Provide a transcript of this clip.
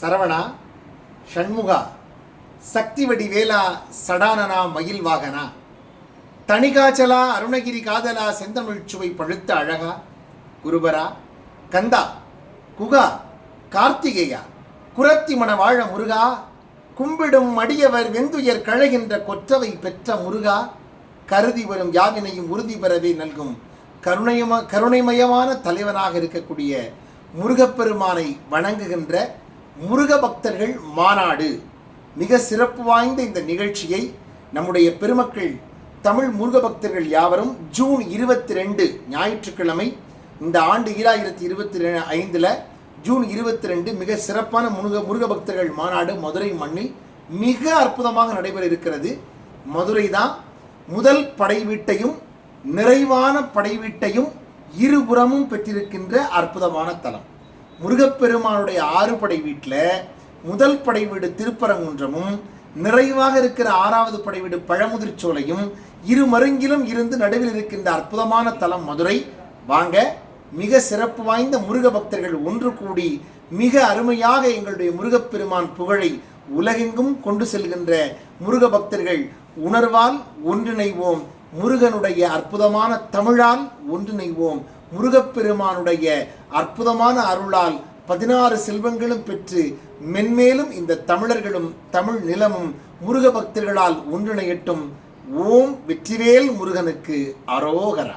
சரவணா ஷண்முகா சக்தி வடிவேலா சடானனா மயில் வாகனா தணிகாச்சலா அருணகிரி காதலா செந்தமிழ் சுவை பழுத்த அழகா. குருபரா கந்தா குகா கார்த்திகேயா. குரத்தி மண வாழ முருகா. கும்பிடும் அடியவர் வெந்துயர் கழகின்ற கொற்றவை பெற்ற முருகா. கருதி வரும் யாவினையும் உறுதி பெறவே நல்கும் கருணையம கருணைமயமான தலைவனாக இருக்கக்கூடிய முருகப்பெருமானை வணங்குகின்ற முருக பக்தர்கள் மாநாடு. மிக சிறப்பு வாய்ந்த இந்த நிகழ்ச்சியை நம்முடைய பெருமக்கள் தமிழ் முருக பக்தர்கள் யாவரும் ஜூன் இருபத்தி ரெண்டு ஞாயிற்றுக்கிழமை இந்த ஆண்டு ஈராயிரத்தி இருபத்தி ஐந்தில் ஜூன் இருபத்தி ரெண்டு மிக சிறப்பான முருக முருக பக்தர்கள் மாநாடு மதுரை மண்ணில் மிக அற்புதமாக நடைபெற இருக்கிறது. மதுரை தான் முதல் படை வீட்டையும் நிறைவான படை வீட்டையும் இருபுறமும் பெற்றிருக்கின்ற அற்புதமான தலம். முருகப்பெருமானுடைய ஆறு படை வீட்டில் முதல் படை வீடு திருப்பரங்குன்றமும் நிறைவாக இருக்கிற ஆறாவது படை வீடு பழமுதிர்ச்சோலையும் இரு மருங்கிலும் இருந்து நடுவில் இருக்கின்ற அற்புதமான தலம் மதுரை. வாங்க மிக சிறப்பு வாய்ந்த முருக பக்தர்கள் ஒன்று கூடி மிக அருமையாக எங்களுடைய முருகப்பெருமான் புகழை உலகெங்கும் கொண்டு செல்கின்ற முருக பக்தர்கள் உணர்வால் ஒன்றிணைவோம் முருகனுடைய அற்புதமான தமிழால் ஒன்றிணைவோம். முருகப்பெருமானுடைய அற்புதமான அருளால் பதினாறு செல்வங்களும் பெற்று மென்மேலும் இந்த தமிழர்களும் தமிழ் நிலமும் முருக பக்தர்களால் ஒன்றிணையட்டும். ஓம் வெற்றிவேல் முருகனுக்கு அரோகரா.